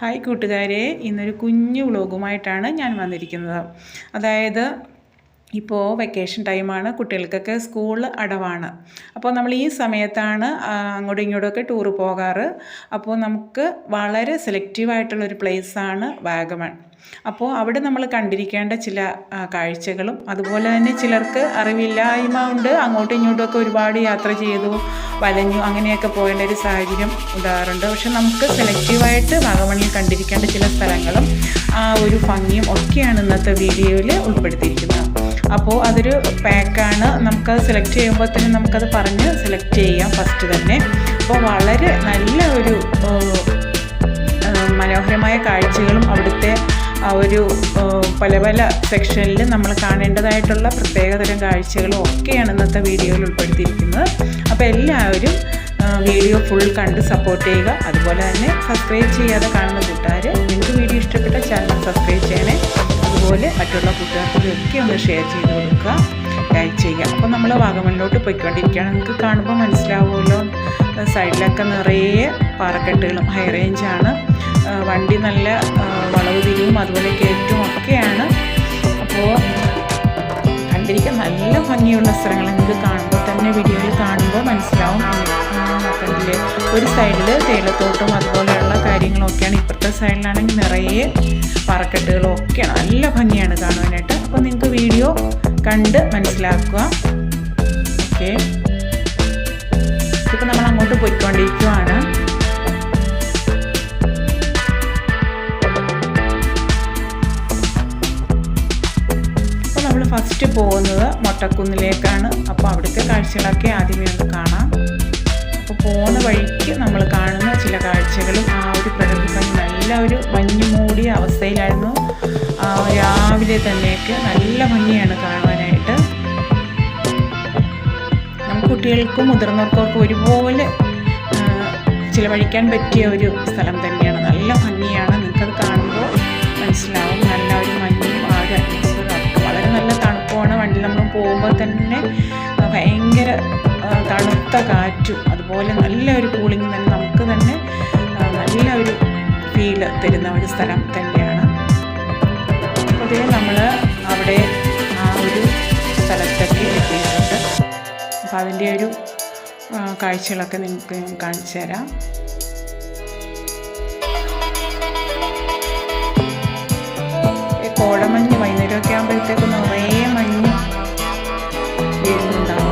Hi കൂട്ടുകാരെ ഇന്നൊരു കുഞ്ഞു വ്ളോഗുമായിട്ടാണ് ഞാൻ വന്നിരിക്കുന്നത്. അതായത് ഇപ്പോൾ വെക്കേഷൻ ടൈമാണ് കുട്ടികൾക്കൊക്കെ സ്കൂൾ അടവാണ്. അപ്പോൾ നമ്മൾ ഈ സമയത്താണ് അങ്ങോട്ടും ഇങ്ങോട്ടുമൊക്കെ ടൂറ് പോകാറ്. അപ്പോൾ നമുക്ക് വളരെ സെലക്റ്റീവായിട്ടുള്ളൊരു പ്ലേസാണ് വാഗമൺ. അപ്പോൾ അവിടെ നമ്മൾ കണ്ടിരിക്കേണ്ട ചില കാഴ്ചകളും അതുപോലെ തന്നെ ചിലർക്ക് അറിവില്ലായ്മ കൊണ്ട് അങ്ങോട്ടും ഇങ്ങോട്ടുമൊക്കെ ഒരുപാട് യാത്ര ചെയ്തു വലഞ്ഞു അങ്ങനെയൊക്കെ പോകേണ്ട ഒരു സാഹചര്യം ഉണ്ടാകാറുണ്ട്. പക്ഷെ നമുക്ക് സെലക്റ്റീവായിട്ട് വാഗമണിൽ കണ്ടിരിക്കേണ്ട ചില സ്ഥലങ്ങളും ആ ഒരു ഭംഗിയും ഒക്കെയാണ് ഇന്നത്തെ വീഡിയോയിൽ ഉൾപ്പെടുത്തിയിരിക്കുന്നത്. അപ്പോൾ അതൊരു പാക്കാണ് നമുക്കത് സെലക്ട് ചെയ്യുമ്പോൾ തന്നെ നമുക്കത് പറഞ്ഞ് സെലക്ട് ചെയ്യാം ഫസ്റ്റ് തന്നെ. അപ്പോൾ വളരെ നല്ല ഒരു മനോഹരമായ കാഴ്ചകളും അവിടുത്തെ ആ ഒരു പല പല സെക്ഷനിൽ നമ്മൾ കാണേണ്ടതായിട്ടുള്ള പ്രത്യേകതരം കാഴ്ചകളും ഒക്കെയാണ് ഇന്നത്തെ വീഡിയോയിൽ ഉൾപ്പെടുത്തിയിരിക്കുന്നത്. അപ്പോൾ എല്ലാവരും വീഡിയോ ഫുൾ കണ്ട് സപ്പോർട്ട് ചെയ്യുക. അതുപോലെ തന്നെ സബ്സ്ക്രൈബ് ചെയ്യാതെ കാണുന്ന കൂട്ടുകാർ നിങ്ങൾക്ക് വീഡിയോ ഇഷ്ടപ്പെട്ട ചാനൽ സബ്സ്ക്രൈബ് ചെയ്യണേ. അതുപോലെ മറ്റുള്ള കൂട്ടുകാർക്കൊക്കെ ഒന്ന് ഷെയർ ചെയ്ത് കൊടുക്കുക. ലൈക്ക് ചെയ്യുക. അപ്പോൾ നമ്മൾ വാഗമണിലോട്ട് പോയിക്കൊണ്ടിരിക്കുകയാണ്. നമുക്ക് കാണുമ്പോൾ മനസ്സിലാവുമല്ലോ. സൈഡിലൊക്കെ നിറയെ പാറക്കെട്ടുകളും ഹൈ റേഞ്ചാണ് വണ്ടി നല്ല വളവ് തിരിവും അതുപോലെ കയറ്റും ഒക്കെയാണ്. അപ്പോൾ കണ്ടിരിക്കാൻ നല്ല ഭംഗിയുള്ള സ്ഥലങ്ങൾ നിങ്ങൾക്ക് കാണുമ്പോൾ തന്നെ വീഡിയോയിൽ കാണുമ്പോൾ മനസ്സിലാവും. ഒരു സൈഡിൽ തേയിലത്തോട്ടം അതുപോലെയുള്ള കാര്യങ്ങളൊക്കെയാണ് ഇപ്പുറത്തെ സൈഡിലാണെങ്കിൽ നിറയെ പാറക്കെട്ടുകളും ഒക്കെയാണ് നല്ല ഭംഗിയാണ് കാണുവാനായിട്ട്. അപ്പോൾ നിങ്ങൾക്ക് വീഡിയോ കണ്ട് മനസ്സിലാക്കുക. ഓക്കെ. ഇപ്പോൾ നമ്മൾ അങ്ങോട്ട് പോയിക്കൊണ്ടിരിക്കുവാണ്. അപ്പോൾ നമ്മൾ ഫസ്റ്റ് പോകുന്നത് മൊട്ടക്കുന്നിലേക്കാണ്. അപ്പോൾ അവിടുത്തെ കാഴ്ചകളൊക്കെ ആദ്യമേ ഒന്ന് കാണാം. അപ്പോൾ പോകുന്ന വഴിക്ക് നമ്മൾ കാണുന്ന ചില കാഴ്ചകളും ആ ഒരു പ്രകൃതി ഭംഗി നല്ല ഒരു മഞ്ഞു മൂടിയ അവസ്ഥയിലായിരുന്നു. രാവിലെ തന്നെയൊക്കെ നല്ല ഭംഗിയാണ് കാണുവാനായിട്ട് നമുക്ക് കുട്ടികൾക്കും മുതിർന്നവർക്കും ഒരുപോലെ ചിലവഴിക്കാൻ പറ്റിയ ഒരു സ്ഥലം തന്നെയാണ്. നല്ല ഭംഗിയാണ്. നിങ്ങൾക്കത് കാണുമ്പോൾ മനസ്സിലാവും. നല്ല ഒരു മഞ്ഞും ആ ഒരു വളരെ നല്ല തണുപ്പാണ്. വണ്ടി നമ്മൾ പോകുമ്പോൾ തന്നെ ഭയങ്കര തണുത്ത കാറ്റും അതുപോലെ നല്ല ഒരു കൂളിംഗ് തന്നെ നമുക്ക് തന്നെ നല്ല ഒരു ഫീൽ തരുന്ന ഒരു സ്ഥലം തന്നെയാണ്. പൊതുവെ നമ്മൾ അവിടെ ആ ഒരു സ്ഥലത്തൊക്കെ എത്തിയിട്ടുണ്ട്. അപ്പോൾ അതിന്റെ ഒരു കാഴ്ചകളൊക്കെ നിങ്ങൾക്ക് കാണിച്ചു തരാം. കോടമഞ്ഞ് വൈകുന്നേരമൊക്കെ ആകുമ്പോഴത്തേക്ക് നിറയെ മഞ്ഞ് വീഴുന്നുണ്ടാവും.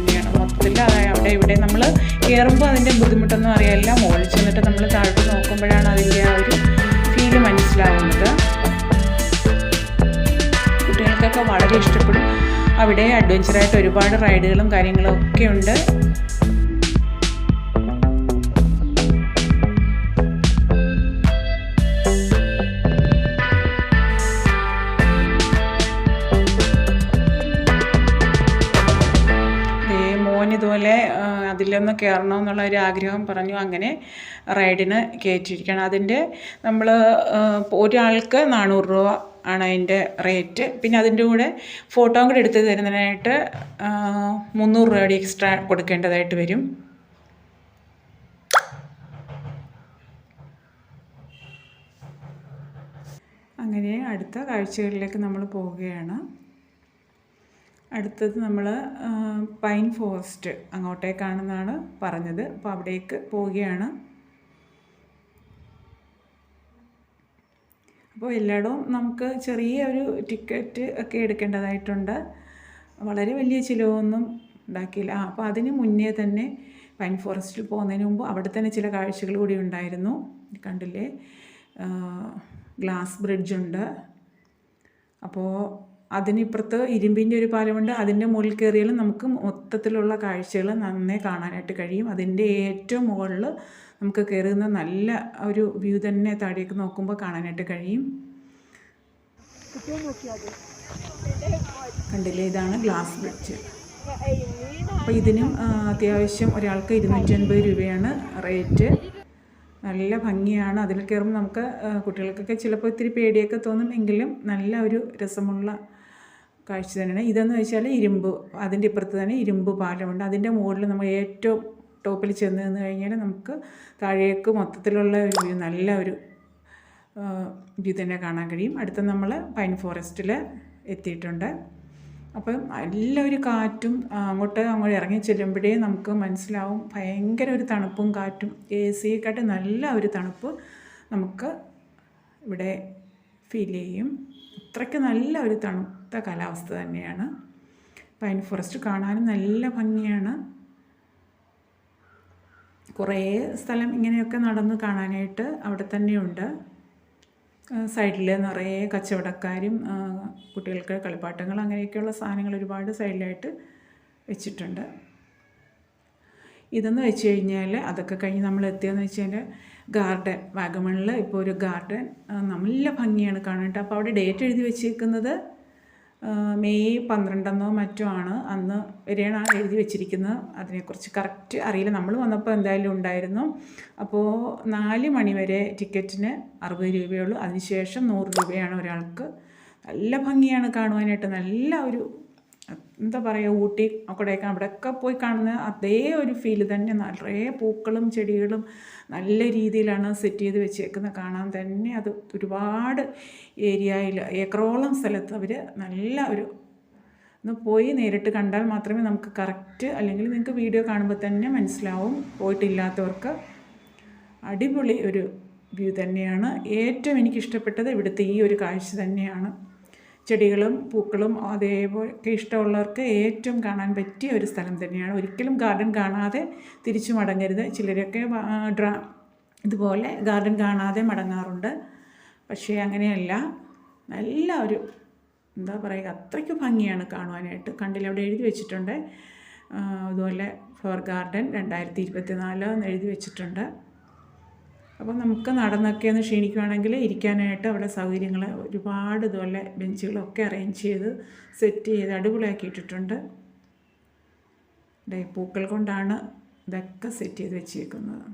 തന്നെയാണ്. മൊത്തത്തിൽ അവിടെ ഇവിടെ നമ്മൾ കയറുമ്പോൾ അതിന്റെ ബുദ്ധിമുട്ടൊന്നും അറിയാല്ല മുകളിൽ ചെന്നിട്ട് നമ്മൾ താഴോട്ട് നോക്കുമ്പോഴാണ് അതിന്റെ ആ ഒരു ഫീൽ മനസ്സിലാവുന്നത്. കുട്ടികൾക്കൊക്കെ വളരെ ഇഷ്ടപ്പെടും. അവിടെ അഡ്വഞ്ചറായിട്ട് ഒരുപാട് റൈഡുകളും കാര്യങ്ങളും ഒക്കെ ഉണ്ട്. അതിലൊന്ന് കയറണമെന്നുള്ള ഒരു ആഗ്രഹം പറഞ്ഞു. അങ്ങനെ റൈഡിന് കയറ്റിയിരിക്കണം അതിന്റെ നമ്മൾ ഒരാൾക്ക് നാനൂറ് രൂപ ആണ് അതിന്റെ റേറ്റ്. പിന്നെ അതിന്റെ കൂടെ ഫോട്ടോ കൂടെ എടുത്ത് തരുന്നതിനായിട്ട് മുന്നൂറ് രൂപയുടെ എക്സ്ട്രാ കൊടുക്കേണ്ടതായിട്ട് വരും. അങ്ങനെ അടുത്ത കാഴ്ചകളിലേക്ക് നമ്മൾ പോവുകയാണ്. അടുത്തത് നമ്മൾ പൈൻ ഫോറസ്റ്റ് അങ്ങോട്ടേക്കാണെന്നാണ് പറഞ്ഞത്. അപ്പോൾ അവിടേക്ക് പോവുകയാണ്. അപ്പോൾ എല്ലായിടവും നമുക്ക് ചെറിയ ഒരു ടിക്കറ്റ് ഒക്കെ എടുക്കേണ്ടതായിട്ടുണ്ട്. വളരെ വലിയ ചിലവൊന്നും ഉണ്ടാക്കിയില്ല. ആ അപ്പോൾ അതിന് മുന്നേ തന്നെ പൈൻ ഫോറസ്റ്റിൽ പോകുന്നതിന് മുമ്പ് അവിടെ തന്നെ ചില കാഴ്ചകൾ കൂടി ഉണ്ടായിരുന്നു. കണ്ടില്ലേ? ഗ്ലാസ് ബ്രിഡ്ജുണ്ട് അപ്പോൾ അതിനിപ്പുറത്ത് ഇരുമ്പിന്റെ ഒരു പാലമുണ്ട്. അതിന്റെ മുകളിൽ കയറിയാലും നമുക്ക് മൊത്തത്തിലുള്ള കാഴ്ചകൾ നന്നേ കാണാനായിട്ട് കഴിയും. അതിന്റെ ഏറ്റവും മുകളിൽ നമുക്ക് കയറുന്ന നല്ല ഒരു വ്യൂ തന്നെ താഴേക്ക് നോക്കുമ്പോൾ കാണാനായിട്ട് കഴിയും. കണ്ടില്ലേ? ഇതാണ് ഗ്ലാസ് ബ്രിഡ്ജ്. അപ്പോൾ ഇതിനും അത്യാവശ്യം ഒരാൾക്ക് ഇരുന്നൂറ്റി അൻപത് രൂപയാണ് റേറ്റ്. നല്ല ഭംഗിയാണ്. അതിൽ കയറുമ്പോൾ നമുക്ക് കുട്ടികൾക്കൊക്കെ ചിലപ്പോൾ ഇത്തിരി പേടിയൊക്കെ തോന്നും. എങ്കിലും നല്ല ഒരു രസമുള്ള കാഴ്ച തന്നെയാണ്. ഇതെന്ന് വെച്ചാൽ ഇരുമ്പ് അതിന്റെ ഇപ്പുറത്ത് തന്നെ ഇരുമ്പ് പാലമുണ്ട് അതിന്റെ മുകളിൽ നമ്മൾ ഏറ്റവും ടോപ്പിൽ ചെന്ന് നിന്ന് കഴിഞ്ഞാൽ നമുക്ക് താഴേക്ക് മൊത്തത്തിലുള്ള ഒരു നല്ല ഒരു വ്യൂ തന്നെ കാണാൻ കഴിയും. അടുത്ത നമ്മൾ പൈൻ ഫോറസ്റ്റിൽ എത്തിയിട്ടുണ്ട്. അപ്പം നല്ല ഒരു കാറ്റും അങ്ങോട്ട് അങ്ങോട്ട് ഇറങ്ങി ചെല്ലുമ്പോഴേ നമുക്ക് മനസ്സിലാവും ഭയങ്കര ഒരു തണുപ്പും കാറ്റും എ സിയെക്കാട്ട് നല്ല ഒരു തണുപ്പ് നമുക്ക് ഇവിടെ ഫീൽ ചെയ്യും. അത്രയ്ക്ക് നല്ല ഒരു തണുത്ത കാലാവസ്ഥ തന്നെയാണ്. പൈൻ ഫോറസ്റ്റ് കാണാനും നല്ല ഭംഗിയാണ്. കുറേ സ്ഥലം ഇങ്ങനെയൊക്കെ നടന്ന് കാണാനായിട്ട് അവിടെ തന്നെയുണ്ട്. സൈഡിൽ നിറയെ കച്ചവടക്കാരും കുട്ടികൾക്ക് കളിപ്പാട്ടങ്ങൾ അങ്ങനെയൊക്കെയുള്ള സാധനങ്ങൾ ഒരുപാട് സൈഡിലായിട്ട് വെച്ചിട്ടുണ്ട്. ഇതെന്ന് വെച്ച് കഴിഞ്ഞാൽ അതൊക്കെ കഴിഞ്ഞ് നമ്മൾ എത്തിയെന്ന് വെച്ചാൽ ഗാർഡൻ വാഗമണിൽ ഇപ്പോൾ ഒരു ഗാർഡൻ നല്ല ഭംഗിയാണ് കാണാനായിട്ട് അപ്പോൾ അവിടെ ഡേറ്റ് എഴുതി വെച്ചിരിക്കുന്നത് മെയ് പന്ത്രണ്ടെന്നോ മറ്റോ ആണ്. അന്ന് വരെയാണ് എഴുതി വെച്ചിരിക്കുന്നത്. അതിനെക്കുറിച്ച് കറക്റ്റ് അറിയില്ല. നമ്മൾ വന്നപ്പോൾ എന്തായാലും ഉണ്ടായിരുന്നു. അപ്പോൾ നാല് മണി വരെ ടിക്കറ്റിന് അറുപത് രൂപയുള്ളൂ അതിനുശേഷം നൂറ് രൂപയാണ് ഒരാൾക്ക്. നല്ല ഭംഗിയാണ് കാണുവാനായിട്ട്. നല്ല ഒരു എന്താ പറയുക ഊട്ടി കൊടൈക്കനാൽ അവിടെയൊക്കെ പോയി കാണുന്ന അതേ ഒരു ഫീൽ തന്നെ. നിറയെ പൂക്കളും ചെടികളും നല്ല രീതിയിലാണ് സെറ്റ് ചെയ്ത് വെച്ചേക്കുന്നത്. കാണാൻ തന്നെ അത് ഒരുപാട് ഏരിയയിൽ ഏക്കറോളം സ്ഥലത്ത് അവർ നല്ല ഒരു ഒന്ന് പോയി നേരിട്ട് കണ്ടാൽ മാത്രമേ നമുക്ക് കറക്റ്റ് അല്ലെങ്കിൽ നിങ്ങൾക്ക് വീഡിയോ കാണുമ്പോൾ തന്നെ മനസ്സിലാവും. പോയിട്ടില്ലാത്തവർക്ക് അടിപൊളി ഒരു വ്യൂ തന്നെയാണ്. ഏറ്റവും എനിക്കിഷ്ടപ്പെട്ടത് ഇവിടുത്തെ ഈ ഒരു കാഴ്ച തന്നെയാണ്. ചെടികളും പൂക്കളും അതേപോലെ ഇഷ്ടമുള്ളവർക്ക് ഏറ്റവും കാണാൻ പറ്റിയ ഒരു സ്ഥലം തന്നെയാണ്. ഒരിക്കലും ഗാർഡൻ കാണാതെ തിരിച്ചു മടങ്ങരുത്. ചിലരൊക്കെ ഡ്രാ ഇതുപോലെ ഗാർഡൻ കാണാതെ മടങ്ങാറുണ്ട്. പക്ഷേ അങ്ങനെയല്ല. നല്ല ഒരു എന്താ പറയുക അത്രയ്ക്ക് ഭംഗിയാണ് കാണുവാനായിട്ട്. കണ്ടിൽ അവിടെ എഴുതി വെച്ചിട്ടുണ്ട്. അതുപോലെ ഫ്ലവർ ഗാർഡൻ രണ്ടായിരത്തി ഇരുപത്തി നാല് എന്ന് എഴുതി വെച്ചിട്ടുണ്ട്. അപ്പോൾ നമുക്ക് നടന്നൊക്കെ ഒന്ന് ക്ഷീണിക്കുകയാണെങ്കിൽ ഇരിക്കാനായിട്ട് അവിടെ സൗകര്യങ്ങൾ ഒരുപാട് ഇതുപോലെ ബെഞ്ചുകളൊക്കെ അറേഞ്ച് ചെയ്ത് സെറ്റ് ചെയ്ത് അടിപൊളിയാക്കി ഇട്ടിട്ടുണ്ട്. പൂക്കൾ കൊണ്ടാണ് ഇതൊക്കെ സെറ്റ് ചെയ്ത് വെച്ചേക്കുന്നത്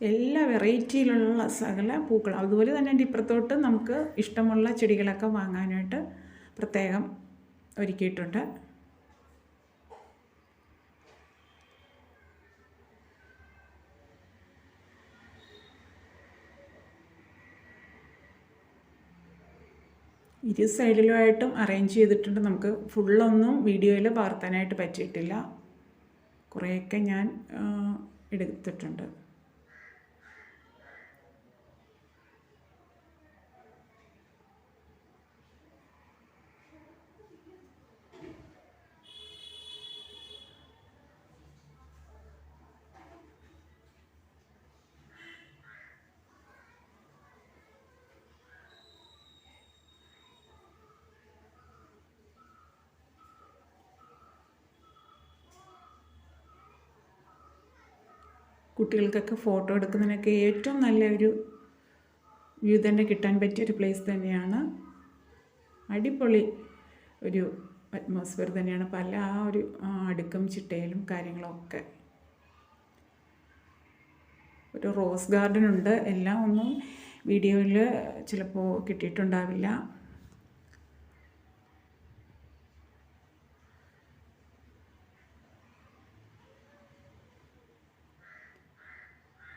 എല്ലാ വെറൈറ്റിയിലുള്ള സകല പൂക്കൾ അതുപോലെ തന്നെ ഇപ്പുറത്തോട്ട് നമുക്ക് ഇഷ്ടമുള്ള ചെടികളൊക്കെ വാങ്ങാനായിട്ട് പ്രത്യേകം ഒരുക്കിയിട്ടുണ്ട്. ഇരു സൈഡിലുമായിട്ടും അറേഞ്ച് ചെയ്തിട്ടുണ്ട്. നമുക്ക് ഫുള്ളൊന്നും വീഡിയോയിൽ പകർത്താനായിട്ട് പറ്റിയിട്ടില്ല. കുറേയൊക്കെ ഞാൻ എടുത്തിട്ടുണ്ട്. കുട്ടികൾക്കൊക്കെ ഫോട്ടോ എടുക്കുന്നതിനൊക്കെ ഏറ്റവും നല്ലൊരു വ്യൂ തന്നെ കിട്ടാൻ പറ്റിയ ഒരു പ്ലേസ് തന്നെയാണ്. അടിപൊളി ഒരു അറ്റ്മോസ്ഫിയർ തന്നെയാണ്. പല ആ ഒരു അടുക്കും ചിട്ടയിലും കാര്യങ്ങളൊക്കെ. ഒരു റോസ് ഗാർഡൻ ഉണ്ട്. എല്ലാം ഒന്നും വീഡിയോയിൽ ചിലപ്പോൾ കിട്ടിയിട്ടുണ്ടാവില്ല.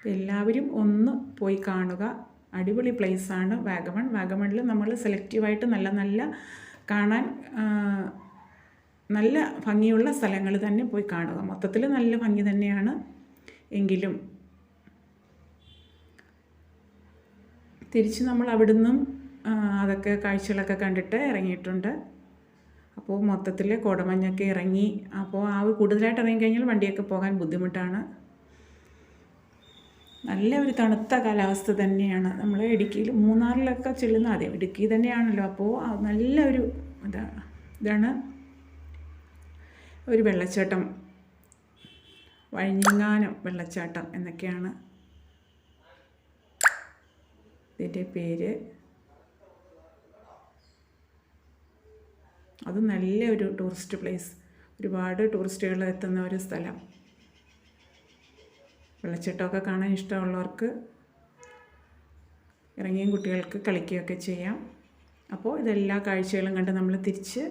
എല്ലാവരും ഒന്ന് പോയി കാണുക. അടിപൊളി പ്ലേസാണ് വാഗമൺ. വാഗമണിൽ നമ്മൾ സെലക്റ്റീവായിട്ട് നല്ല നല്ല കാണാൻ നല്ല ഭംഗിയുള്ള സ്ഥലങ്ങൾ തന്നെ പോയി കാണുക. മൊത്തത്തിൽ നല്ല ഭംഗി തന്നെയാണ് എങ്കിലും. തിരിച്ച് നമ്മൾ അവിടുന്നും അതൊക്കെ കാഴ്ചകളൊക്കെ കണ്ടിട്ട് ഇറങ്ങിയിട്ടുണ്ട്. അപ്പോൾ മൊത്തത്തിൽ കോടമഞ്ഞൊക്കെ ഇറങ്ങി. അപ്പോൾ ആ കൂടുതലായിട്ട് ഇറങ്ങിക്കഴിഞ്ഞാൽ വണ്ടിയൊക്കെ പോകാൻ ബുദ്ധിമുട്ടാണ്. നല്ല ഒരു തണുത്ത കാലാവസ്ഥ തന്നെയാണ്. നമ്മൾ ഇടുക്കിയിൽ മൂന്നാറിലൊക്കെ ചെല്ലുന്ന അതെ ഇടുക്കി തന്നെയാണല്ലോ. അപ്പോൾ നല്ല ഒരു ഇതാണ് ഇതാണ് ഒരു വെള്ളച്ചാട്ടം. വഴിഞ്ഞിങ്ങാനം വെള്ളച്ചാട്ടം എന്നൊക്കെയാണ് ഇതിന്റെ പേര്. അത് നല്ല ഒരു ടൂറിസ്റ്റ് പ്ലേസ്. ഒരുപാട് ടൂറിസ്റ്റുകൾ എത്തുന്ന ഒരു സ്ഥലം. വെള്ളച്ചാട്ടമൊക്കെ കാണാൻ ഇഷ്ടമുള്ളവർക്ക് ഇറങ്ങിയും കുട്ടികൾക്ക് കളിക്കുകയൊക്കെ ചെയ്യാം. അപ്പോൾ ഇതെല്ലാ കാഴ്ചകളും കണ്ട് നമ്മൾ തിരിച്ച്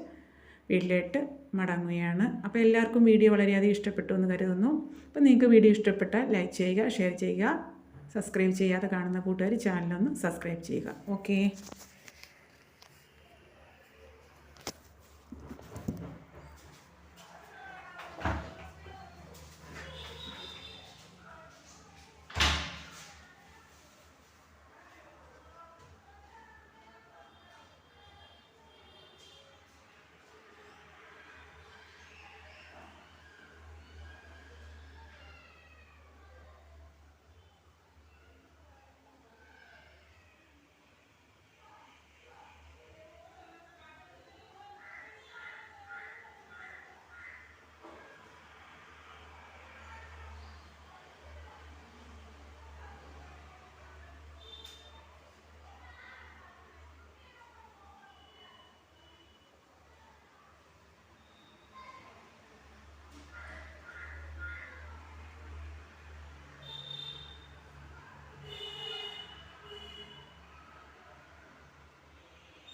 വീട്ടിലേട്ട് മടങ്ങുകയാണ്. അപ്പോൾ എല്ലാവർക്കും വീഡിയോ വളരെയധികം ഇഷ്ടപ്പെട്ടു എന്ന് കരുതുന്നു. അപ്പോൾ നിങ്ങൾക്ക് വീഡിയോ ഇഷ്ടപ്പെട്ടാൽ ലൈക്ക് ചെയ്യുക ഷെയർ ചെയ്യുക സബ്സ്ക്രൈബ് ചെയ്യാതെ കാണുന്ന കൂട്ടുകാർ ചാനലൊന്ന് സബ്സ്ക്രൈബ് ചെയ്യുക. ഓക്കേ.